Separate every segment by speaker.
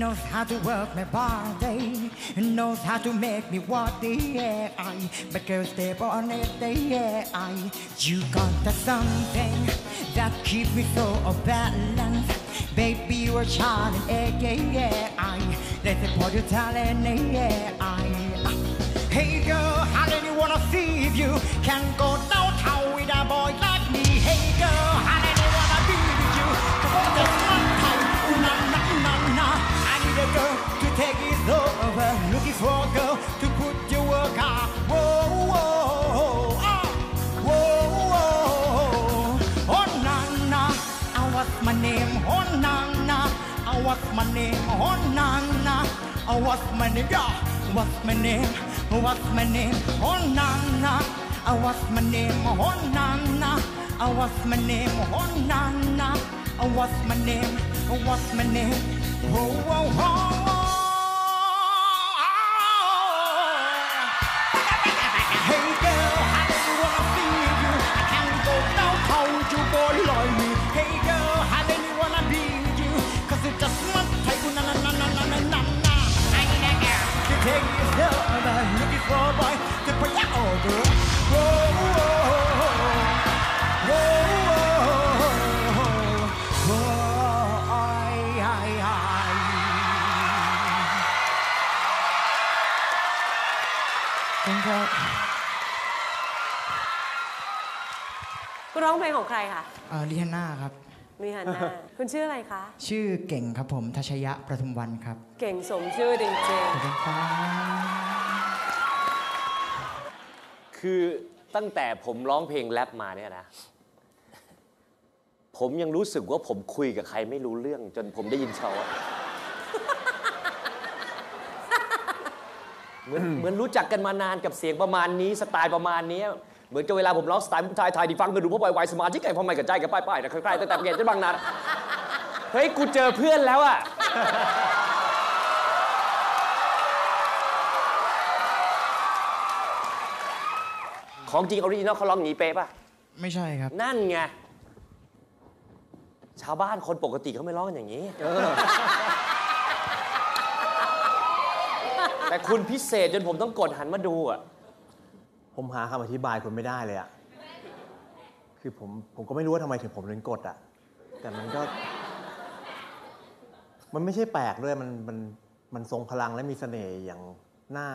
Speaker 1: knows how to work my body, and knows how to make me want the yeah, I because step on it, the yeah, I you got that something that keep me so off balance. Baby, you're shining, yeah, yeah, yeah, I let's support your talent, yeah, I. Hey girl, how do you wanna see if you can go for a girl to put your work out. Whoa, whoa, ah, whoa, whoa. Oh na na, ah, what's my name? Oh na ah, what's my name? Oh na ah, what's my name? Yeah, what's my name? What's my name? Oh na ah, what's my name? Oh na ah, what's my name? Oh na ah, what's my name? What's my name? Oh oh oh. Hey take you over, looking for a boy to put you over. Whoa, whoa, whoa, whoa, whoa, ay, ay, ay. ขอบคุณครับ
Speaker 2: คุณร้องเพลงของใครคะ
Speaker 1: เอ่อลิฮาน่าครับ
Speaker 2: มีฮันนาคุณชื่ออะไรคะ
Speaker 1: ชื่อเก่งครับผมทัชยะประทุมวันครับ
Speaker 2: เก่งสมชื่อจริง
Speaker 1: ขอบคุณครับ
Speaker 3: คือตั้งแต่ผมร้องเพลงแรปมาเนี่ยนะ ผมยังรู้สึกว่าผมคุยกับใครไม่รู้เรื่อง จนผมได้ยินเขาอะเหมือนเหมือนรู้จักกันมานานกับเสียงประมาณนี้ สไตล์ประมาณนี้ เหมือนกับเวลาผมร้องสไตล์ผู้ชายไทยที่ฟังกันดูเพราะไวๆสมาธิไก่พอไม่กระจายกับป้ายๆนะใกล้ๆตั้งแต่เรียนจนบางนาเฮ้ยกูเจอเพื่อนแล้วอะของจริงออริจินอลเขาร้องอย่างนี้เป๊ะป่ะ
Speaker 1: ไม่ใช่ครับ
Speaker 3: นั่นไง ชาวบ้านคนปกติเขาไม่ร้องกันอย่างนี้ แต่คุณพิเศษจนผมต้องกดหันมาดูอะ
Speaker 4: ผมหาคำอธิบายคุณไม่ได้เลยอะคือผมผมก็ไม่รู้ว่าทำไมถึงผมถึงกดอะแต่มันก็ มันไม่ใช่แปลกด้วยมันมันมันทรงพลังและมีเสน่ห์อย่างน่า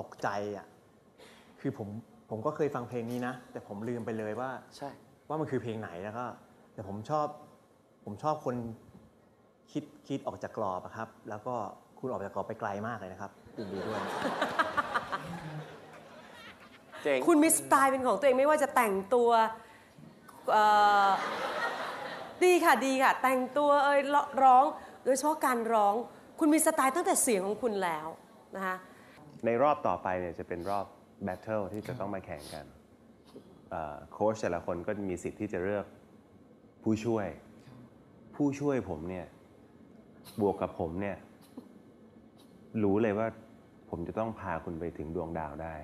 Speaker 4: ตกใจอะคือผมผมก็เคยฟังเพลงนี้นะ แต่ผมลืมไปเลยว่า
Speaker 3: ใช่
Speaker 4: ว่ามันคือเพลงไหนแล้วก็ แต่ผมชอบ ผมชอบคนคิดคิดออกจากกรอบอะครับ แล้วก็คุณออกจากกรอบไปไกลมากเลยนะครับยินดีด้วย
Speaker 3: เจ๋ง
Speaker 2: ๆคุณมีสไตล์เป็นของตัวเองไม่ว่าจะแต่งตัวเอ่อดีค่ะดีค่ะ แต่งตัวเอยร้อง โดยเฉพาะการร้อง คุณมีสไตล์ตั้งแต่เสียงของคุณแล้วนะคะ
Speaker 5: ในรอบต่อไปเนี่ยจะเป็นรอบแบทเทิลที่จะต้องมาแข่งกันเอ่อโค้ชแต่ละคนก็มีสิทธิ์ที่จะเลือกผู้ช่วย ผู้ช่วยผมเนี่ย บวกกับผมเนี่ย รู้เลยว่าผมจะต้องพาคุณไปถึงดวงดาวได้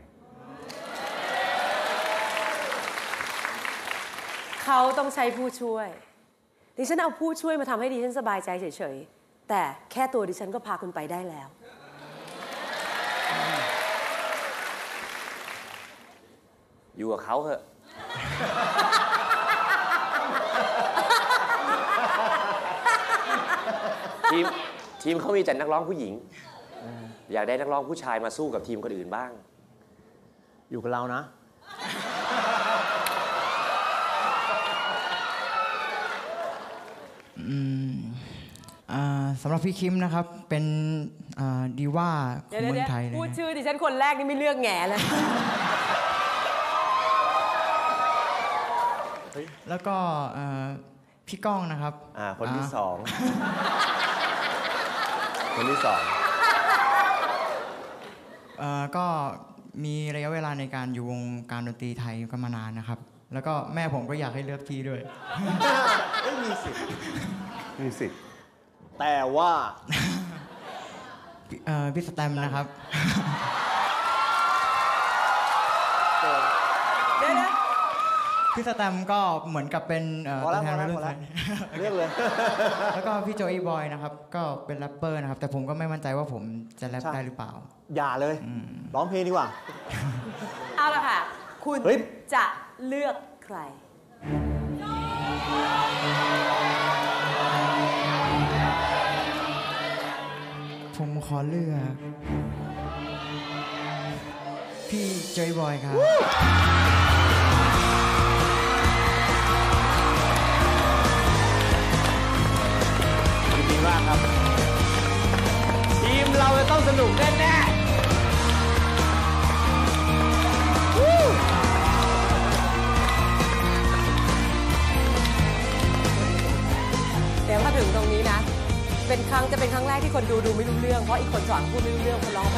Speaker 2: เขาต้องใช้ผู้ช่วย ดิฉันเอาผู้ช่วยมาทำให้ดิฉันสบายใจเฉยๆ แต่แค่ตัวดิฉันก็พาคุณไปได้แล้ว
Speaker 3: อยู่กับเขาเถอะ ทีมทีมเขามีแต่นักร้องผู้หญิง อยากได้นักร้องผู้ชายมาสู้กับทีมคนอื่นบ้าง
Speaker 4: อยู่กับเรานะ
Speaker 1: สำหรับพี่คิมนะครับ เป็นอ่าดีว่าข
Speaker 2: เดี๋
Speaker 1: อยง
Speaker 2: ว
Speaker 1: เมื
Speaker 2: เดี๋
Speaker 1: อยง
Speaker 2: ว
Speaker 1: ไทยเลย
Speaker 2: พูด
Speaker 1: นะ
Speaker 2: ชื่อดิฉันคนแรกนี่ไม่เลือกแง่เลย
Speaker 1: แล้วก็อ่าพี่ก้องนะครับ
Speaker 5: อ่า คนที่าสอง คนที่สอง
Speaker 1: เอ่อก็มีระยะเวลาในการอยู่วงการดนตรีไทยก็มานานนะครับ แล้วก็แม่ผมก็อยากให้เลือกพี่ด้วย
Speaker 5: มีสิทธิ์
Speaker 4: แต่ว่า
Speaker 1: เอ่อพี่สแตมป์นะครับ
Speaker 2: เดี๋ยวนะ
Speaker 1: พี่สแตมก็เหมือนกับเป็นเอ่อ
Speaker 4: พอ
Speaker 1: ตั
Speaker 4: แล้ว
Speaker 1: วแท
Speaker 4: พอนแล้ว
Speaker 1: รุ่
Speaker 4: พอนแล้ว
Speaker 1: ไทย
Speaker 4: เลือกเลย
Speaker 1: แล้วก็พี่โจอีบอยนะครับ ก็เป็นแรปเปอร์นะครับ แต่ผมก็ไม่มั่นใจว่าผมจะแรป
Speaker 4: ใช่
Speaker 1: ได้หรือเปล่า
Speaker 4: อย่าเลยร้องเพลงดีกว่า
Speaker 2: เอาละค่ะ คุณ
Speaker 4: เฮ้ย
Speaker 2: จะเลือกใคร
Speaker 1: ผ ขอเลือก พี่โจอีบอยครับ
Speaker 3: ยินดีมากครับ ทีมเราจะต้องสนุกแน่ๆ
Speaker 2: แต่ถ้าถึงตรงนี้นะ เป็นครั้งจะเป็นครั้งแรกที่คนดูดูไม่รู้เรื่องเพราะอีกคนสอนพูดไม่รู้เรื่องคนร้อง